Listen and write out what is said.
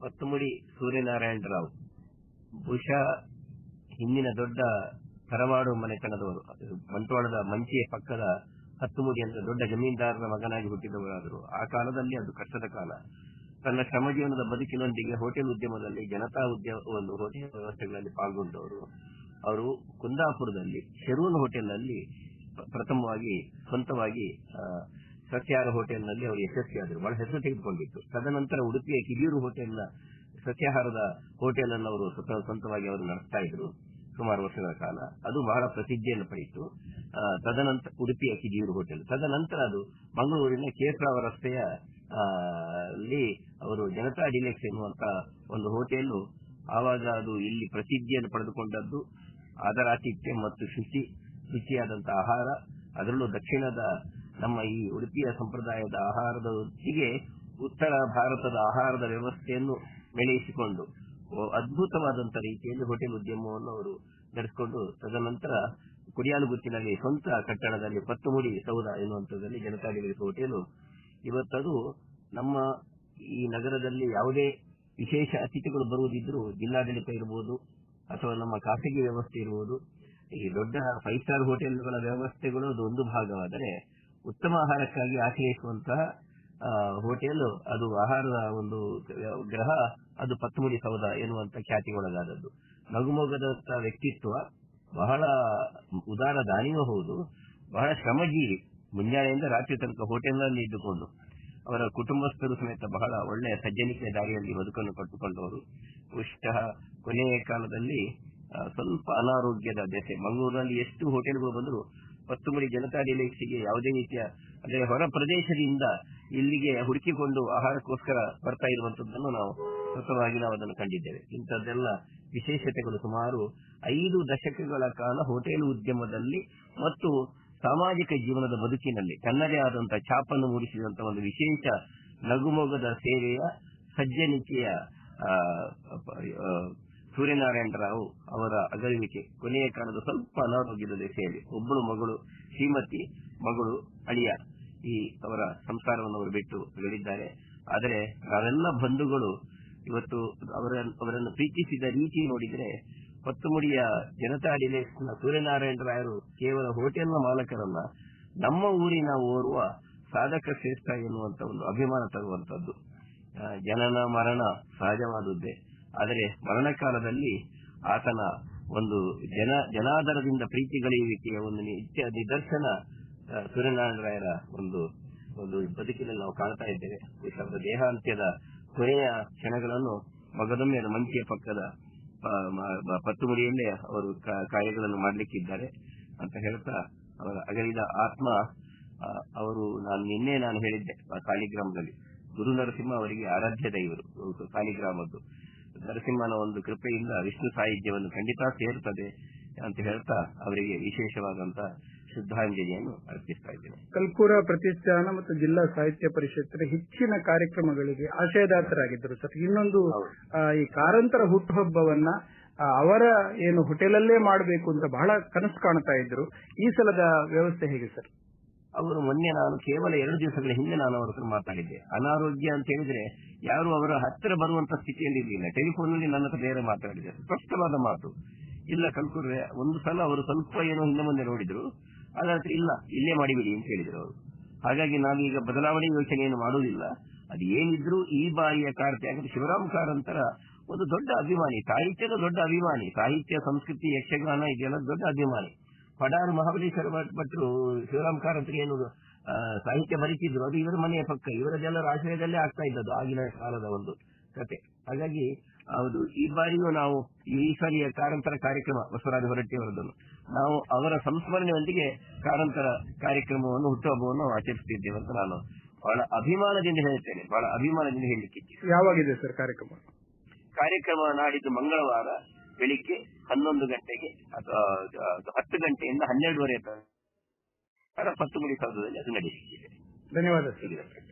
ಪತ್ತುಮುಡಿ ಸೂರ್ಯನಾರಾಯಣ ರಾವ್ ಬಹುಶಃ ಹಿಂದಿನ ದೊಡ್ಡ ತರವಾಡು ಮನೆತನದವರು ಬಂಟ್ವಾಳದ ಮಂಚಿಯ ಪಕ್ಕದ ಹತ್ತುಮುಡಿ ಅಂತ ದೊಡ್ಡ ಜಮೀನ್ದಾರರ ಮಗನಾಗಿ ಹುಟ್ಟಿದವರಾದರು. ಆ ಕಾಲದಲ್ಲಿ ಅದು ಕಷ್ಟದ ಕಾಲ. ತನ್ನ ಶ್ರಮ ಜೀವನದ ಬದುಕಿನೊಂದಿಗೆ ಹೋಟೆಲ್ ಉದ್ಯಮದಲ್ಲಿ ಜನತಾ ಉದ್ಯಮ ಒಂದು ಹೋಟೆಲ್ ವ್ಯವಸ್ಥೆಗಳಲ್ಲಿ ಪಾಲ್ಗೊಂಡವರು. ಅವರು ಕುಂದಾಪುರದಲ್ಲಿ, ಶೆರೂನ್ ಹೋಟೆಲ್ನಲ್ಲಿ ಪ್ರಥಮವಾಗಿ, ಸ್ವಂತವಾಗಿ ಆ, ಸಸ್ಯಾಹಾರ ಹೋಟೆಲ್ನಲ್ಲಿ ಅವರು ಯಶಸ್ವಿಯಾದರು. ಬಹಳ ಹೆಸರು ತೆಗೆದುಕೊಂಡಿತ್ತು. ತದನಂತರ ಉಡುಪಿಯ ಕಿಡಿಯೂರು ಹೋಟೆಲ್ನ ಸತ್ಯಾಹಾರದ ಹೋಟೆಲ್ ಅನ್ನು ಅವರು ಸ್ವತಃ ಸ್ವಂತವಾಗಿ ಅವರು ನಡೆಸ್ತಾ ಇದ್ರು ಸುಮಾರು ವರ್ಷಗಳ ಕಾಲ. ಅದು ಬಹಳ ಪ್ರಸಿದ್ಧಿಯನ್ನು ಪಡೆಯಿತು. ತದನಂತರ ಉಡುಪಿಯ ಕಿಡಿಯೂರು ಹೋಟೆಲ್. ತದನಂತರ ಅದು ಮಂಗಳೂರಿನ ಕೇಸರಾವ ರಸ್ತೆಯ ಅವರು ಜನತಾ ಡಿಲೆಕ್ಸ್ ಎನ್ನುವಂತಹ ಒಂದು ಹೋಟೆಲ್ ಆವಾಗ ಅದು ಇಲ್ಲಿ ಪ್ರಸಿದ್ಧಿಯನ್ನು ಪಡೆದುಕೊಂಡದ್ದು. ಅದರ ಆತಿಥ್ಯ ಮತ್ತು ಶುಚಿ ಶುಚಿಯಾದಂತಹ ಆಹಾರ ಅದರಲ್ಲೂ ದಕ್ಷಿಣದ ನಮ್ಮ ಈ ಉಡುಪಿಯ ಸಂಪ್ರದಾಯದ ಆಹಾರದ ಒಟ್ಟಿಗೆ ಉತ್ತರ ಭಾರತದ ಆಹಾರದ ವ್ಯವಸ್ಥೆಯನ್ನು ಬೆಳೆಯಿಸಿಕೊಂಡು ಅದ್ಭುತವಾದಂತ ರೀತಿಯಲ್ಲಿ ಹೋಟೆಲ್ ಉದ್ಯಮವನ್ನು ಅವರು ನಡೆಸಿಕೊಂಡು, ತದನಂತರ ಕುಡಿಯಾಲುಗುತ್ತಿನಲ್ಲಿ ಸ್ವಂತ ಕಟ್ಟಡದಲ್ಲಿ ಪತ್ತುಮುಡಿ ಸೌಧ ಎನ್ನುವಂಥದ್ದಲ್ಲಿ ಜನತಾ ಡಿಗ್ರಿ ಹೋಟೆಲ್. ಇವತ್ತದು ನಮ್ಮ ಈ ನಗರದಲ್ಲಿ ಯಾವುದೇ ವಿಶೇಷ ಅತಿಥಿಗಳು ಬರುವುದಿದ್ರೂ ಜಿಲ್ಲಾಡಳಿತ ಇರಬಹುದು ಅಥವಾ ನಮ್ಮ ಖಾಸಗಿ ವ್ಯವಸ್ಥೆ ಇರಬಹುದು ಈ ದೊಡ್ಡ ಫೈವ್ ಸ್ಟಾರ್ ಹೋಟೆಲ್ಗಳ ವ್ಯವಸ್ಥೆಗಳು ಒಂದು ಭಾಗವಾದರೆ ಉತ್ತಮ ಆಹಾರಕ್ಕಾಗಿ ಆಶ್ರಯಿಸುವಂತಹ ಹೋಟೆಲ್, ಅದು ಆಹಾರದ ಒಂದು ಗ್ರಹ, ಅದು ಪತ್ಮುಡಿ ಸೌಧ ಎನ್ನುವಂತ ಖ್ಯಾತಿಗೊಳಗಾದದ್ದು. ನಗುಮೊಗದ ವ್ಯಕ್ತಿತ್ವ ಬಹಳ ಉದಾರ ದಾನಿಯೂ ಹೌದು, ಬಹಳ ಶ್ರಮಜೀವಿ. ಮುಂಜಾನೆಯಿಂದ ರಾತ್ರಿ ತನಕ ಹೋಟೆಲ್ನಲ್ಲಿ ಇದ್ದುಕೊಂಡು, ಅವರ ಕುಟುಂಬಸ್ಥರು ಸಮೇತ ಬಹಳ ಒಳ್ಳೆಯ ಸಜ್ಜನಿಕೆಯ ದಾರಿಯಲ್ಲಿ ಬದುಕನ್ನು ಕಟ್ಟುಕೊಂಡವರು. ಬಹುಶಃ ಕೊನೆಯ ಕಾಲದಲ್ಲಿ ಸ್ವಲ್ಪ ಅನಾರೋಗ್ಯದ ದೆಸೆ. ಮಂಗಳೂರಿನಲ್ಲಿ ಎಷ್ಟು ಹೋಟೆಲ್ಗಳು ಬಂದರೂ ಪತ್ತುಮುಡಿ ಜನತಾ ಡಿಲೆಕ್ಸ್ಗೆ ಯಾವುದೇ ರೀತಿಯ, ಅಂದರೆ ಹೊರ ಪ್ರದೇಶದಿಂದ ಇಲ್ಲಿಗೆ ಹುಡುಕಿಕೊಂಡು ಆಹಾರಕ್ಕೋಸ್ಕರ ಬರ್ತಾ ಇರುವಂತದ್ದನ್ನು ನಾವು ಸತತವಾಗಿ ನಾವು ಅದನ್ನು ಕಂಡಿದ್ದೇವೆ. ಇಂಥದ್ದೆಲ್ಲ ವಿಶೇಷತೆಗಳು ಸುಮಾರು ಐದು ದಶಕಗಳ ಕಾಲ ಹೋಟೆಲ್ ಉದ್ಯಮದಲ್ಲಿ ಮತ್ತು ಸಾಮಾಜಿಕ ಜೀವನದ ಬದುಕಿನಲ್ಲಿ, ತನ್ನದೇ ಆದಂತಹ ಛಾಪನ್ನು ಮೂಡಿಸಿದಂತಹ ಒಂದು ವಿಶೇಷ ನಗುಮೊಗದ ಸೇವೆಯ ಸಜ್ಜನಿಕೆಯ ಆ, ಪ- ಆ, ಸೂರ್ಯನಾರಾಯಣ ರಾವ್ ಅವರ ಅಗಲಿಕೆ ಕೊನೆಯ ಕಾಲದ ಸ್ವಲ್ಪ ಅನಾರೋಗ್ಯದ ದೆಸೆಯಲ್ಲಿ ಒಬ್ಬಳು ಮಗಳು ಶ್ರೀಮತಿ ಮಗಳು ಅಳಿಯ ಈ ಅವರ ಸಂಸಾರವನ್ನು ಅವರು ಬಿಟ್ಟು ಹೇಳಿದ್ದಾರೆ ಆದರೆ ನಾವೆಲ್ಲ ಬಂಧುಗಳು ಇವತ್ತು ಅವರ ಅವರನ್ನು ಪ್ರೀತಿಸಿದ ರೀತಿ ನೋಡಿದರೆ ಪತ್ತುಮುಡಿಯ ಜನತಾ ಡಿಲೆಕ್ಸ್ನ ಸೂರ್ಯನಾರಾಯಣ ರಾಯರು ಕೇವಲ ಹೋಟೆಲ್ನ ಮಾಲಕರಲ್ಲ ನಮ್ಮ ಊರಿನ ಓರ್ವ ಸಾಧಕ ಶ್ರೇಷ್ಠ ಎನ್ನುವಂತ ಒಂದು ಅಭಿಮಾನ ತರುವಂತದ್ದು. ಜನನ ಮರಣ ಸಹಜವಾದದ್ದೇ. ಆದರೆ ಮರಣ ಕಾಲದಲ್ಲಿ ಆತನ ಒಂದು ಜನ ಜನಾದರದಿಂದ ಪ್ರೀತಿಗಳಿಯುವಿಕೆಯ ಒಂದು ನಿದರ್ಶನ ಆ, ಸೂರ್ಯನಾರಾಯಣ ರಾಯರ ಒಂದು ಒಂದು ಬದುಕಿನಲ್ಲಿ ನಾವು ಕಾಣ್ತಾ ಇದ್ದೇವೆ. ಅವರ ದೇಹಾಂತ್ಯದ ಕೊನೆಯ ಕ್ಷಣಗಳನ್ನು ಮಗದೊಮ್ಮೆ ಮಂಚಿಯ ಪಕ್ಕದ ಪತ್ತುಮುಡಿಯಲ್ಲೇ ಅವರು ಕಾರ್ಯಗಳನ್ನು ಮಾಡಲಿಕ್ಕಿದ್ದಾರೆ ಅಂತ ಹೇಳ್ತಾ ಅವರ ಅಗಲಿದ ಆತ್ಮ ಅವರು ನಾನು ನಿನ್ನೆ ನಾನು ಹೇಳಿದ್ದೆ ಸಾಲಿಗ್ರಾಮದಲ್ಲಿ ಗುರು ನರಸಿಂಹ ಅವರಿಗೆ ಆರಾಧ್ಯ ದೈವರು ಸಾಲಿಗ್ರಾಮದ್ದು ನರಸಿಂಹನ ಒಂದು ಕೃಪೆಯಿಂದ ವಿಷ್ಣು ಸಾಹಿತ್ಯವನ್ನು ಖಂಡಿತ ಸೇರುತ್ತದೆ ಅಂತ ಹೇಳ್ತಾ ಅವರಿಗೆ ವಿಶೇಷವಾದಂತ ಶ್ರದ್ಧಾಂಜಲಿಯನ್ನು ಅರ್ಪಿಸ್ತಾ ಇದ್ದೇನೆ. ಕಲ್ಪೂರ ಪ್ರತಿಷ್ಠಾನ ಮತ್ತು ಜಿಲ್ಲಾ ಸಾಹಿತ್ಯ ಪರಿಷತ್ತಿನ ಹೆಚ್ಚಿನ ಕಾರ್ಯಕ್ರಮಗಳಿಗೆ ಆಶಯದಾತರಾಗಿದ್ದರು ಸರ್. ಇನ್ನೊಂದು ಈ ಕಾರಂತರ ಹುಟ್ಟುಹಬ್ಬವನ್ನ ಅವರ ಏನು ಹೋಟೆಲಲ್ಲೇ ಮಾಡಬೇಕು ಅಂತ ಬಹಳ ಕನಸು ಕಾಣ್ತಾ ಇದ್ರು ಈ ಸಲದ ವ್ಯವಸ್ಥೆ ಹೇಗೆ ಸರ್? ಅವರು ಮೊನ್ನೆ ನಾನು ಕೇವಲ ಎರಡು ದಿವಸಗಳ ಹಿಂದೆ ನಾನು ಅವರ ಹತ್ರ ಮಾತಾಡಿದ್ದೆ. ಅನಾರೋಗ್ಯ ಅಂತ ಹೇಳಿದ್ರೆ ಯಾರು ಅವರ ಹತ್ತಿರ ಬರುವಂತ ಸ್ಥಿತಿಯಲ್ಲಿ ಇರಲಿಲ್ಲ. ಟೆಲಿಫೋನ್ನಲ್ಲಿ ನನ್ನ ಹತ್ರ ಬೇರೆ ಮಾತಾಡಿದೆ ಸ್ಪಷ್ಟವಾದ ಮಾತು. ಇಲ್ಲ ಕಲ್ಕುರ್ರೆ, ಒಂದು ಸಲ ಅವರು ಸ್ವಲ್ಪ ಏನೋ ಹಿಂದೆ ಮುಂದೆ ನೋಡಿದ್ರು. ಅದರ ಇಲ್ಲ, ಇಲ್ಲೇ ಮಾಡಿಬಿಡಿ ಅಂತ ಹೇಳಿದ್ರು ಅವರು. ಹಾಗಾಗಿ ನಾವೀಗ ಬದಲಾವಣೆ ಯೋಚನೆಯನ್ನು ಮಾಡುವುದಿಲ್ಲ. ಅದು ಏನಿದ್ರು ಈ ಬಾರಿಯ ಕಾರ್ತೆ ಯಾಕಂದ್ರೆ ಶಿವರಾಮ್ ಕಾರಂತರ ಒಂದು ದೊಡ್ಡ ಅಭಿಮಾನಿ, ಸಾಹಿತ್ಯದ ದೊಡ್ಡ ಅಭಿಮಾನಿ, ಸಾಹಿತ್ಯ, ಸಂಸ್ಕೃತಿ, ಯಕ್ಷಗಾನ, ಇದೆಲ್ಲ ದೊಡ್ಡ ಅಭಿಮಾನಿ. ಪಡಾರು ಮಹಾಬಲೇಶ್ವರ ಮತ್ತು ಭಟ್ರು ಶಿವರಾಮ್ ಕಾರಂತರು ಏನು ಸಾಹಿತ್ಯ ಬರೀತಿದ್ರು. ಅದು ಇವರ ಮನೆಯ ಪಕ್ಕ. ಜನರ ಆಶ್ರಯದಲ್ಲೇ ಆಗ್ತಾ ಇದ್ದದ್ದು ಆಗಿನ ಕಾಲದ ಒಂದು ಕತೆ. ಹಾಗಾಗಿ ಹೌದು ಈ ಬಾರಿಯೂ ನಾವು ಈ ಸಾರಿಯ ಕಾರಂತರ ಕಾರ್ಯಕ್ರಮ ಬಸವರಾಜ ಹೊರಟ್ಟಿ ಅವರದನ್ನು. ನಾವು ಅವರ ಸಂಸ್ಮರಣೆಯೊಂದಿಗೆ ಕಾರಂತರ ಕಾರ್ಯಕ್ರಮವನ್ನು ಹುಟ್ಟುಹಬ್ಬವನ್ನು ಆಚರಿಸುತ್ತಿದ್ದೇವೆ ಅಂತ ನಾನು ಬಹಳ ಅಭಿಮಾನದಿಂದ ಹೇಳ್ತೇನೆ ಬಹಳ ಅಭಿಮಾನದಿಂದ ಹೇಳಲಿಕ್ಕೆ ಯಾವಾಗಿದೆ ಸರ್ ಕಾರ್ಯಕ್ರಮ? ಕಾರ್ಯಕ್ರಮ ನಾಡಿದ್ದು ಮಂಗಳವಾರ ಬೆಳಿಗ್ಗೆ ಹನ್ನೊಂದು ಗಂಟೆಗೆ ಅಥವಾ ಹತ್ತು ಗಂಟೆಯಿಂದ ಹನ್ನೆರಡುವರೆ ಪತ್ತು ಪತ್ತುಮುಡಿ ಸೌಧದಲ್ಲಿ ಅದು ನಡೆಯುತ್ತಿದೆ. ಧನ್ಯವಾದ